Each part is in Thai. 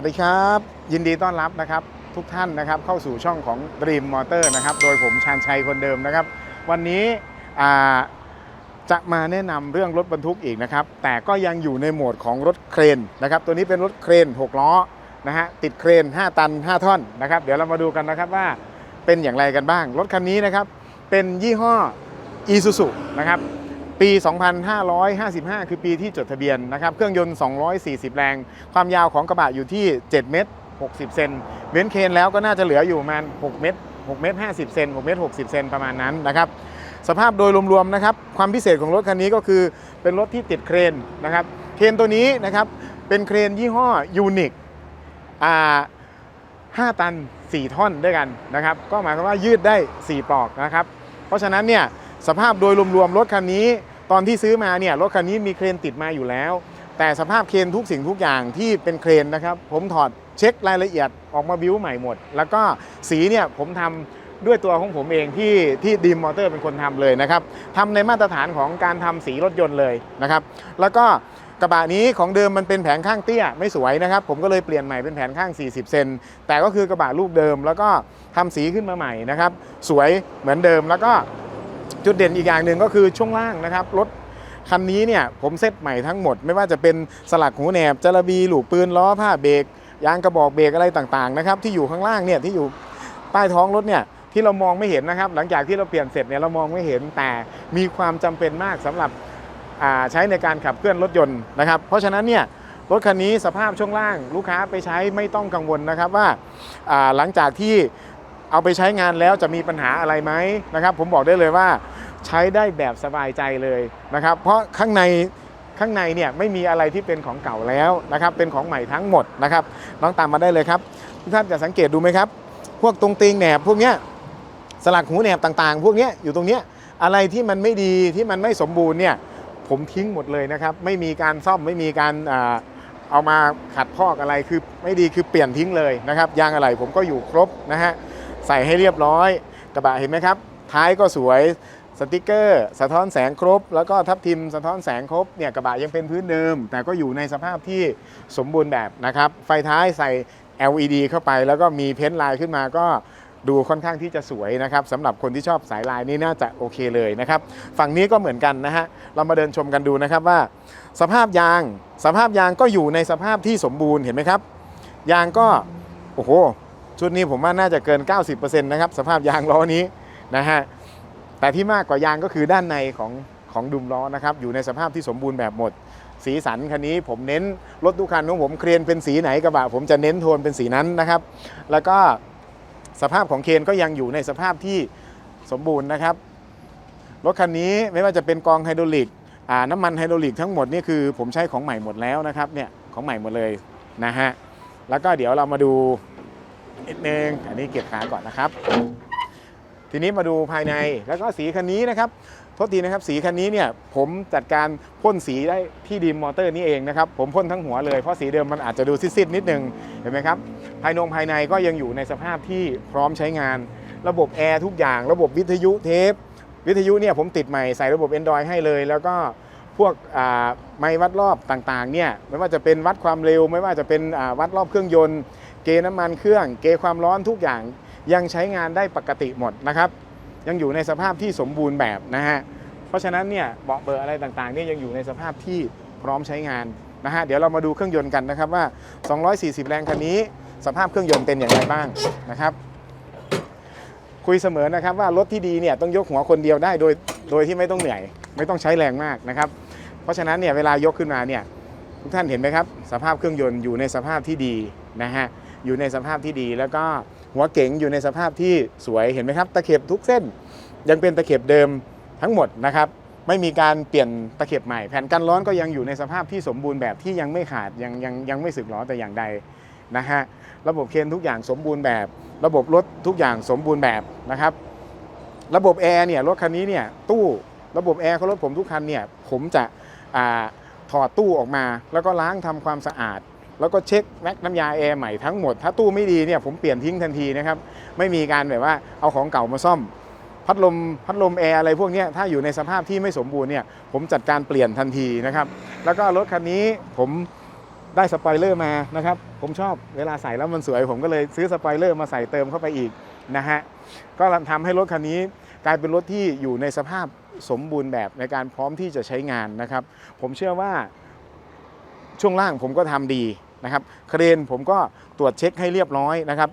วัสดีครับ ยินดีต้อนรับนะครับ ทุกท่านนะครับเข้าสู่ช่องของ Dream Motor นะครับ โดยผมชาญชัยคนเดิมนะครับ วันนี้จะมาแนะนำเรื่องรถบรรทุกอีกนะครับ แต่ก็ยังอยู่ในโหมดของรถเครนนะครับ ตัวนี้เป็นรถเครน 6 ล้อนะฮะติดเครน 5 ตัน 5 ท่อนนะครับ เดี๋ยวเรามาดูกันนะครับว่าเป็นอย่างไรกันบ้าง รถคันนี้นะครับ เป็นยี่ห้อ Isuzu นะครับ ปี 2555 คือปีที่จดทะเบียนนะครับ เครื่องยนต์ 240 แรง ความยาวของกระบะอยู่ที่ 7 เมตร 60 เซน เว้นเคนแล้วก็น่าจะเหลืออยู่ประมาณ 6 เมตร 6 เมตร 50 เซน 6 เมตร 60 เซนประมาณนั้นนะครับ สภาพโดยรวมๆนะครับ ความพิเศษของรถคันนี้ก็คือเป็นรถที่ติดเครนนะครับ เครนตัวนี้นะครับ เป็นเครนยี่ห้อยูนิคอ่า5ตัน 4 ท่อนด้วยกันนะครับ ก็หมายความว่ายืดได้ 4 ปลอกนะครับ เพราะฉะนั้นเนี่ย สภาพโดยรวมๆรถคันนี้ ตอนที่ซื้อมาเนี่ยรถคันนี้มีเครนติดมาอยู่แล้ว แต่สภาพเครนทุกสิ่งทุกอย่างที่เป็นเครนนะครับ ผมถอดเช็ครายละเอียดออกมาบิ้วใหม่หมด แล้วก็สีเนี่ยผมทำด้วยตัวของผมเองที่ที่ดีมมอเตอร์เป็นคนทำเลยนะครับทำในมาตรฐานของการทำสีรถยนต์เลยนะครับ แล้วก็กระบะนี้ของเดิมมันเป็นแผงข้างเตี้ยไม่สวยนะครับ ผมก็เลยเปลี่ยนใหม่เป็นแผงข้าง 40 เซนแต่ก็คือกระบะลูกเดิม แล้วก็ทำสีขึ้นมาใหม่นะครับ สวยเหมือนเดิมแล้วก็ จุดเด่นอีกอย่างหนึ่งก็คือช่วงล่างนะครับรถคันนี้เนี่ยผมเซตใหม่ทั้งหมด ไม่ว่าจะเป็นสลักหูแหนบจระบีหลูกปืนล้อผ้าเบรกยางกระบอกเบรกอะไรต่างๆนะครับที่อยู่ข้างล่างเนี่ยที่อยู่ใต้ท้องรถเนี่ยที่เรามองไม่เห็นนะครับ หลังจากที่เราเปลี่ยนเสร็จเนี่ยเรามองไม่เห็นแต่มีความจำเป็นมากสำหรับใช้ในการขับเคลื่อนรถยนต์นะครับ เพราะฉะนั้นเนี่ยรถคันนี้สภาพช่วงล่างลูกค้าไปใช้ไม่ต้องกังวลนะครับว่าหลังจากที่ เอาไปใช้งานแล้วจะมีปัญหาอะไรไหมนะครับ ผมบอกได้เลยว่าใช้ได้แบบสบายใจเลยนะครับ เพราะข้างในข้างในเนี่ยไม่มีอะไรที่เป็นของเก่าแล้วนะครับ เป็นของใหม่ทั้งหมดนะครับน้องตามมาได้เลยครับทุกท่านจะสังเกตดูไหมครับ พวกตรงตีงแหนบพวกเนี้ยสลักหูแหนบต่างๆ พวกเนี้ยอยู่ตรงเนี้ยอะไรที่มันไม่ดีที่มันไม่สมบูรณ์เนี่ยผมทิ้งหมดเลยนะครับ ไม่มีการซ่อมไม่มีการเอามาขัดพอกอะไรคือไม่ดีคือเปลี่ยนทิ้งเลยนะครับยางอะไรผมก็อยู่ครบนะฮะ ใส่ให้เรียบร้อย กระบะเห็นไหมครับ ท้ายก็สวยสติกเกอร์ สะท้อนแสงครบ แล้วก็ทับทิมสะท้อนแสงครบเนี่ยกระบะยังเป็นพื้นเดิม แต่ก็อยู่ในสภาพที่สมบูรณ์แบบนะครับ ไฟท้ายใส่ LED เข้าไป แล้วก็มีเพ้นท์ลายขึ้นมาก็ดูค่อนข้างที่จะสวยนะครับสำหรับคนที่ชอบสายลายนี่น่าจะโอเคเลยนะครับ ฝั่งนี้ก็เหมือนกันนะฮะเรามาเดินชมกันดูนะครับว่า สภาพยางสภาพยางก็อยู่ในสภาพที่สมบูรณ์เห็นไหมครับ ยางก็โอ้โห ชุดนี้ผมว่าน่าจะเกิน 90%นะครับสภาพยางล้อนี้นะฮะแต่ที่มากกว่ายางก็คือด้านในของของดุมล้อนะครับอยู่ในสภาพที่สมบูรณ์แบบหมด สีสันคันนี้ผมเน้นรถทุกคันของผมเครนเป็นสีไหนกระบะผมจะเน้นโทนเป็นสีนั้นนะครับ แล้วก็สภาพของเครนก็ยังอยู่ในสภาพที่สมบูรณ์นะครับรถคันนี้ไม่ว่าจะเป็นกองไฮดรอลิกน้ำมันไฮดรอลิกทั้งหมดนี่คือผมใช้ของใหม่หมดแล้วนะครับเนี่ยของใหม่หมดเลยนะฮะแล้วก็เดี๋ยวเรามาดู นิดนึงอันนี้เก็บขาก่อนนะครับ ทีนี้มาดูภายในแล้วก็สีคันนี้นะครับโทษทีนะครับสีคันนี้เนี่ยผมจัดการพ่นสีได้ที่ดีมมอเตอร์นี่เองนะครับผมพ่นทั้งหัวเลยเพราะสีเดิมมันอาจจะดูซิดๆนิดนึงเห็นไหมครับภายนงภายในก็ยังอยู่ในสภาพที่พร้อมใช้งาน ระบบแอร์ทุกอย่างระบบวิทยุเทป วิทยุเนี่ยผมติดใหม่ใส่ระบบ Android ให้เลย แล้วก็พวกไม้วัดรอบต่างๆเนี่ยไม่ว่าจะเป็นวัดความเร็ว ไม่ว่าจะเป็นวัดรอบเครื่องยนต์ เกน้ำมันเครื่อง เกความร้อนทุกอย่างยังใช้งานได้ปกติหมดนะครับ ยังอยู่ในสภาพที่สมบูรณ์แบบนะฮะเพราะฉะนั้นเนี่ยเบาะเบอร์อะไรต่างๆเนี่ยยังอยู่ในสภาพที่พร้อมใช้งานนะฮะเดี๋ยวเรามาดูเครื่องยนต์กันนะครับว่า 240 แรงคันนี้ สภาพเครื่องยนต์เป็นอย่างไรบ้างนะครับ คุยเสมอนะครับว่ารถที่ดีเนี่ยต้องยกหัวคนเดียวได้โดยโดยที่ไม่ต้องเหนื่อย ไม่ต้องใช้แรงมากนะครับ เพราะฉะนั้นเนี่ยเวลายกขึ้นมาเนี่ยทุกท่านเห็นไหมครับ สภาพเครื่องยนต์อยู่ในสภาพที่ดีนะฮะ อยู่ในสภาพที่ดี แล้วก็หัวเก๋งอยู่ในสภาพที่สวยเห็นไหมครับ ตะเข็บทุกเส้น ยังเป็นตะเข็บเดิมทั้งหมดนะครับไม่มีการเปลี่ยนตะเข็บใหม่ แผ่นกันร้อนก็ยังอยู่ในสภาพที่สมบูรณ์แบบที่ยังไม่ขาดยังยังยังไม่สึกหรอแต่อย่างใดนะฮะระบบเคนทุกอย่างสมบูรณ์แบบ ระบบรถทุกอย่างสมบูรณ์แบบนะครับ ระบบแอร์เนี่ยรถคันนี้เนี่ยตู้ระบบแอร์ของรถผมทุกคันเนี่ยผมจะถอดตู้ออกมา แล้วก็ล้างทำความสะอาด แล้วก็เช็คแม็กน้ำยาแอร์ใหม่ทั้งหมด ถ้าตู้ไม่ดีเนี่ยผมเปลี่ยนทิ้งทันทีนะครับ ไม่มีการแบบว่าเอาของเก่ามาซ่อม พัดลมพัดลมแอร์อะไรพวกนี้ถ้าอยู่ในสภาพที่ไม่สมบูรณ์เนี่ยผมจัดการเปลี่ยนทันทีนะครับ แล้วก็รถคันนี้ผมได้สปอยเลอร์มานะครับ ผมชอบเวลาใส่แล้วมันสวย ผมก็เลยซื้อสปอยเลอร์มาใส่เติมเข้าไปอีกนะฮะ ก็ทำให้รถคันนี้กลายเป็นรถที่อยู่ในสภาพสมบูรณ์แบบในการพร้อมที่จะใช้งานนะครับ ผมเชื่อว่าช่วงล่างผมก็ทำดี นะครับเครนผมก็ตรวจเช็คให้เรียบร้อยนะครับ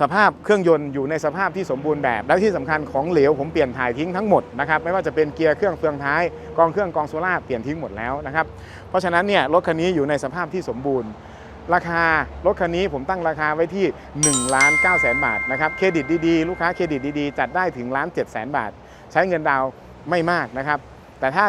สภาพเครื่องยนต์อยู่ในสภาพที่สมบูรณ์แบบ และที่สำคัญของเหลวผมเปลี่ยนถ่ายทิ้งทั้งหมดนะครับไม่ว่าจะเป็นเกียร์เครื่องเฟืองท้ายกองเครื่องกองโซล่าเปลี่ยนทิ้งหมดแล้วนะครับเพราะฉะนั้นเนี่ยรถคันนี้อยู่ในสภาพที่สมบูรณ์ ราคารถคันนี้ผมตั้งราคาไว้ที่1ล้าน9แสนบาทนะครับเครดิตดีๆ ลูกค้าเครดิตดีๆ จัดได้ถึงล้าน7แสนบาท ใช้เงินดาวน์ไม่มากนะครับแต่ถ้า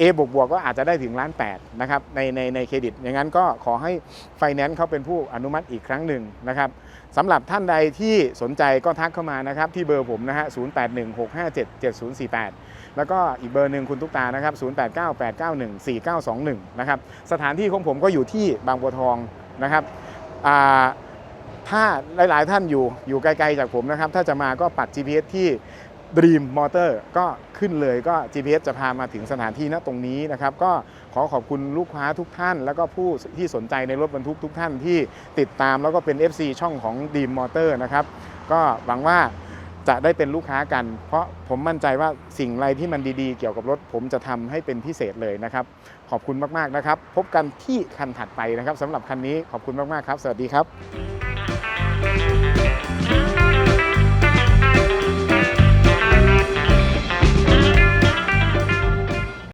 A บวกบวกก็อาจจะได้ถึงล้าน8นะครับในในในเครดิต อย่างนั้นก็ขอให้ไฟแนนซ์เขาเป็นผู้อนุมัติอีกครั้งหนึ่งนะครับสำหรับท่านใดที่สนใจก็ทักเข้ามานะครับที่เบอร์ผมนะฮะ 0816577048 แล้วก็อีกเบอร์หนึ่งคุณตุ๊กตานะครับ 0898914921 นะครับสถานที่ของผมก็อยู่ที่บางบัวทองนะครับอ่าถ้าหลาย ๆ ท่านอยู่อยู่ไกล ๆ จากผมนะครับ ถ้าจะมาก็ปัด GPS ที่ Dream Motor ก็ขึ้นเลยก็ GPS จะพามาถึงสถานที่ณตรงนี้นะครับ ก็ขอขอบคุณลูกค้าทุกท่าน แล้วก็ผู้ที่สนใจในรถบรรทุกทุกท่านที่ติดตามแล้วก็เป็น FC ช่องของ Dream Motor นะครับ ก็หวังว่าจะได้เป็นลูกค้ากัน เพราะผมมั่นใจว่าสิ่งไรที่มันดีๆ เกี่ยวกับรถ ผมจะทำให้เป็นพิเศษเลยนะครับ ขอบคุณมากๆนะครับ พบกันที่คันถัดไปนะครับสำหรับคันนี้ขอบคุณมากๆครับ สวัสดีครับ